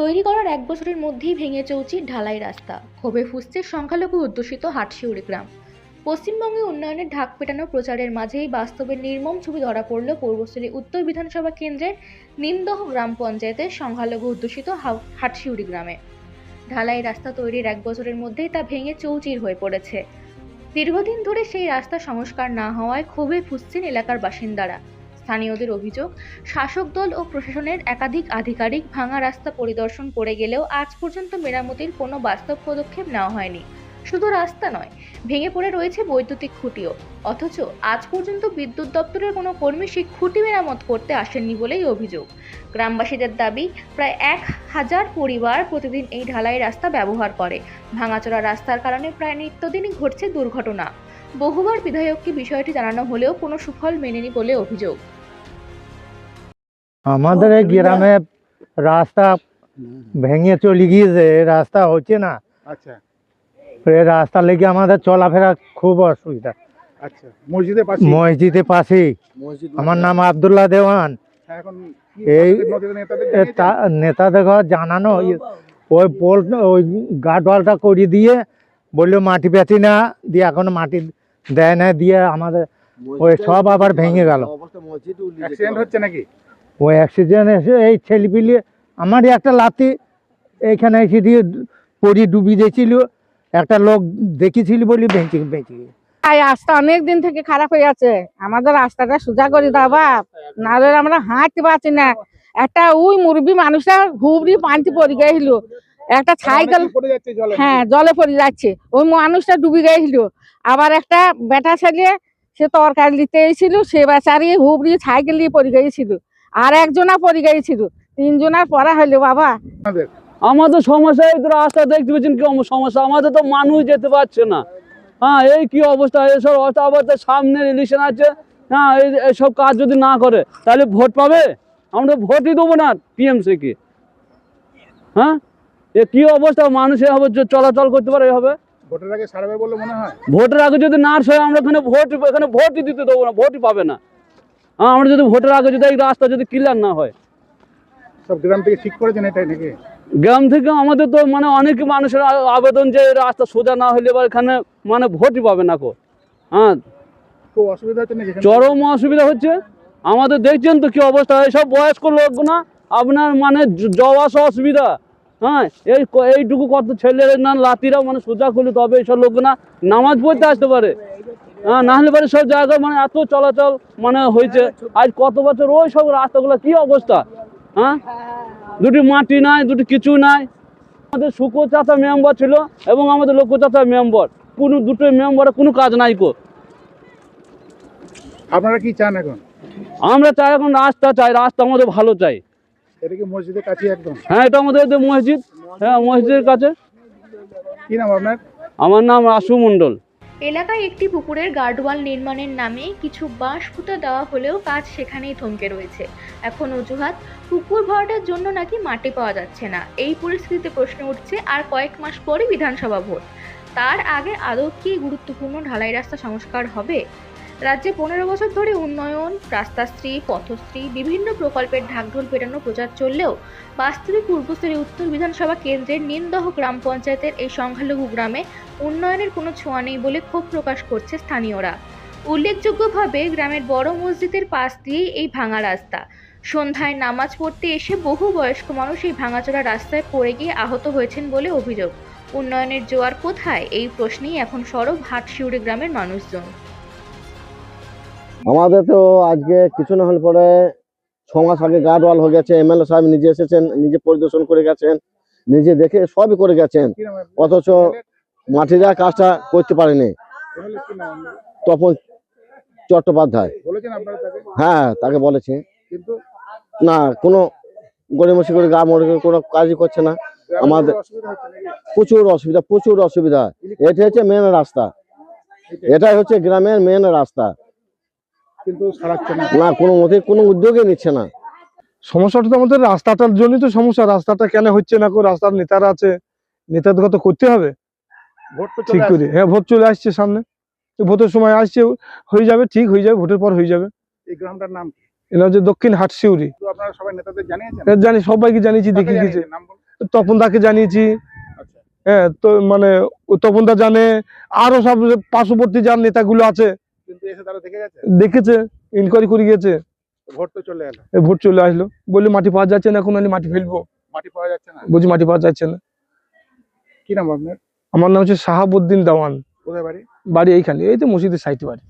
তৈরি করার এক বছরের মধ্যেই ভেঙে চৌচির ঢালাই রাস্তা। ক্ষোভে ফুসছে সংখ্যালঘু অধ্যুষিত হাটশিউড়ি গ্রাম। পশ্চিমবঙ্গে উন্নয়নের ঢাক পেটানো প্রচারের মাঝেই বাস্তবের নির্মম ছবি ধরা পড়ল পূর্বস্থলী উত্তর বিধানসভা কেন্দ্রের নিমদহ গ্রাম পঞ্চায়েতের সংখ্যালঘু অধ্যুষিত হাটশিউড়ি গ্রামে। ঢালাই রাস্তা তৈরির এক বছরের মধ্যেই তা ভেঙে চৌচির হয়ে পড়েছে। দীর্ঘদিন ধরে সেই রাস্তা সংস্কার না হওয়ায় ক্ষোভে ফুসছেন এলাকার বাসিন্দারা। স্থানীয়দের অভিযোগ, শাসক দল ও প্রশাসনের একাধিক আধিকারিক ভাঙা রাস্তা পরিদর্শন করে গেলেও আজ পর্যন্ত মেরামতির কোনো বাস্তব পদক্ষেপ নেওয়া হয়নি। শুধু রাস্তা নয়, ভেঙে পড়ে রয়েছে বৈদ্যুতিক খুঁটিও। অথচ আজ পর্যন্ত বিদ্যুৎ দপ্তরের কোনো কর্মী সেই খুঁটি মেরামত করতে আসেননি বলেই অভিযোগ। গ্রামবাসীদের দাবি, প্রায় এক হাজার পরিবার প্রতিদিন এই ঢালাই রাস্তা ব্যবহার করে। ভাঙাচোরা রাস্তার কারণে প্রায় নিত্যদিনই ঘটছে দুর্ঘটনা। বহুবার বিধায়ককে বিষয়টি জানানো হলেও কোনো সুফল মেলেনি বলে অভিযোগ। আমাদের এই গ্রামে রাস্তা ভেঙে চলে গিয়েছে রাস্তা হচ্ছে না। আচ্ছা। এই রাস্তা লেগে আমাদের চলাফেরা খুব অসুবিধা। আচ্ছা মসজিদের পাশে মসজিদের আমার নাম আবদুল্লাহ দেওয়ান। হ্যাঁ, এই নেতাদের তা- নেতাদের ঘর জানানো ওই- ওই পোল ওই গার্ডওয়ালটা করে দিয়ে বলল মাটি পেতি না। দিয়ে এখন মাটি দেয় না দিয়ে আমাদের ওই সব আবার ভেঙে গেল। হচ্ছে নাকি? ওই অ্যাক্সিডেন্ট এসে এই ছেলেপিলে আমারই একটা লাতি এইখানে এসে দিয়ে পড়ি ডুবি দিয়েছিল। একটা লোক দেখেছিল বলি বেঁচে বেঁচে। রাস্তা অনেক দিন থেকে খারাপ হয়ে আছে। আমাদের রাস্তাটা সোজা করে দাও বাপ নাহলে আমরা হাঁটতে পারছি না। একটা ওই মুরবি মানুষটা হুবড়ি পানিতে পড়ে গেছিল। একটা সাইকেল অনেকেই পড়ে যাচ্ছে জলে। হ্যাঁ জলে পড়ে যাচ্ছে। ওই মানুষটা ডুবে গেছিল। আবার একটা বেটা ছেলে সে তরকারি নিতে এসেছিল সে বেচারি হুবড়ি সাইকেল দিয়ে পড়ে গিয়েছিল আর একজনা পড়ে গিয়েছিল তিনজনার পড়া হইল বাবা। আমাদের সমস্যা এই রাস্তা দেখতে পাচ্ছেন কি সমস্যা। আমাদের তো মানুষ যেতে পারছে না। হ্যাঁ এই কি অবস্থা? এসব অবস্থা আবার তো সামনের ইলেকশন আছে। হ্যাঁ এই এসব কাজ যদি না করে তাহলে ভোট পাবে? আমরা ভোটই দেবো না টিএমসি কে। হ্যাঁ? এ কি অবস্থা? মানুষ এভাবে চলাচল করতে পারে এভাবে? ভোটের আগে সারাবে বলে মনে হয়? ভোটের আগে যদি নার্স হয় আমরা এখানে ভোট এখানে ভোটই দিতে দেবো না ভোটই পাবে না। আমরা যদি ভোটের আগে যদি এই রাস্তা যদি ক্লিয়ার না হয়। সব গ্রাম থেকে ঠিক করেছেন এটাই নাকি? গ্রাম থেকে আমাদের তো মানে অনেক মানুষের আবেদন যে রাস্তা সোজা না হলে এবার এখানে মানে ভোটই পাবে না কো। হ্যাঁ? চরম অসুবিধা হচ্ছে। আমাদের দেখছেন তো কি অবস্থা এইসব বয়স্ক লোক না আপনার মানে যাওয়া আসা অসুবিধা। হ্যাঁ এই এইটুকু কত ছেলে না লাতিরা মানে সোজা করলে তবে এইসব লোক না নামাজ পড়তে আসতে পারে। হ্যাঁ না হলে পারে সব জায়গায় মানে এত চলাচল মানে হয়েছে। আজ কত বছর ওই সব রাস্তাগুলো কি অবস্থা? হ্যাঁ? দুটি মাটি নাই দুটি কিছু নাই। আমাদের শুকো চাচা মেম্বার ছিল এবং আমাদের লোক চাচা মেম্বার। কোনো দুটো মেম্বারে কোনো কাজ নাই কো। আপনারা কি চান এখন? আমরা চাই এখন রাস্তা চাই রাস্তা আমাদের ভালো চাই। এটা কি মসজিদের কাছে একদম? হ্যাঁ এটা আমাদের মসজিদ। হ্যাঁ মসজিদের কাছে। কি নাম আপনার? আমার নাম রাসু মণ্ডল। এলাকায় একটি পুকুরের গার্ডওয়াল নির্মাণের নামে কিছু বাঁশ ফুটা দেওয়া হলেও কাজ সেখানেই থমকে রয়েছে। এখন অজুহাত, পুকুর ভরাটার জন্য নাকি মাটি পাওয়া যাচ্ছে না। এই পরিস্থিতিতে প্রশ্ন উঠছে, আর কয়েক মাস পরে বিধানসভা ভোট। তার আগে আদৌ কি গুরুত্বপূর্ণ ঢালাই রাস্তা সংস্কার হবে? রাজ্যে পনেরো বছর ধরে উন্নয়ন, রাস্তাশ্রী, পথশ্রী, বিভিন্ন প্রকল্পের ঢাকঢোল পেটানো প্রচার চললেও বাস্তবে পূর্বস্থলী উত্তর বিধানসভা কেন্দ্রের নিন্দহ গ্রাম পঞ্চায়েতের এই সংখ্যালঘু গ্রামে উন্নয়নের কোনো ছোঁয়া নেই বলে ক্ষোভ প্রকাশ করছে স্থানীয়রা। উল্লেখযোগ্যভাবে গ্রামের বড় মসজিদের পাশ দিয়েই এই ভাঙা রাস্তা। সন্ধ্যায় নামাজ পড়তে এসে বহু বয়স্ক মানুষ এই ভাঙাচোরা রাস্তায় পড়ে গিয়ে আহত হয়েছেন বলে অভিযোগ। উন্নয়নের জোয়ার কোথায়? এই প্রশ্নেই এখন সরব হাটশিউড়ি গ্রামের মানুষজন। আমাদের তো আজকে কিছু না হলে পরে ছ মাস আগে গার্ড ওয়াল হয়ে গেছে এমএলএ সাহেব নিজে এসেছেন নিজে পরিদর্শন করে গেছেন নিজে দেখে সবই করে গেছেন অথচ মাটিরা কাজটা করতে পারেনি। তপন চট্টোপাধ্যায়। হ্যাঁ তাকে বলেছে। না কোনো গড়িমসি করে গা মরে কোনো কাজই করছে না। আমাদের- প্রচুর অসুবিধা প্রচুর অসুবিধা। এটা হচ্ছে মেন রাস্তা। এটাই হচ্ছে গ্রামের মেন রাস্তা। কিন্তু সারাচ্ছে না। না কোনো মতে কোনো উদ্যোগই নিচ্ছে না। সমস্যাটা তো আমাদের রাস্তাটার জন্যই তো সমস্যা। রাস্তাটা কেন হচ্ছে না কো? রাস্তার নেতারা আছে। নেতাদের তো করতে হবে। ঠিক করে। হ্যাঁ ভোট চলে আসছে সামনে। ভোটের সময় আসছে হয়ে যাবে ঠিক হয়ে যাবে ভোটের পর হয়ে যাবে। এই গ্রামটার নাম এটা হচ্ছে দক্ষিণ হাটশিউরি তো আপনারা সবাই নেতাদের জানিয়েছেন? জানি সবাইকে জানিয়েছি দেখে গেছে বলুন। তপনদাকে জানিয়েছি। আচ্ছা। হ্যাঁ তো মানে তপন দা জানে। আরও সব পার্শ্ববর্তী যার নেতাগুলো আছে কিন্তু এসে তারা দেখে গেছে? দেখেছে ইনকোয়ারি করে গিয়েছে। ভোট তো চলে এলো। ভোট চলে আসলো। বলল মাটি পাওয়া যাচ্ছে না এখন আমি মাটি ফেলব। মাটি পাওয়া যাচ্ছে না? বুঝি মাটি পাওয়া যাচ্ছে না। কি নাম আপনার? আমার নাম হচ্ছে শাহাবুদ্দিন দাওয়ান। কোথায় বাড়ি? বাড়ি এইখানে এই তো মসজিদের সাইটে বাড়ি।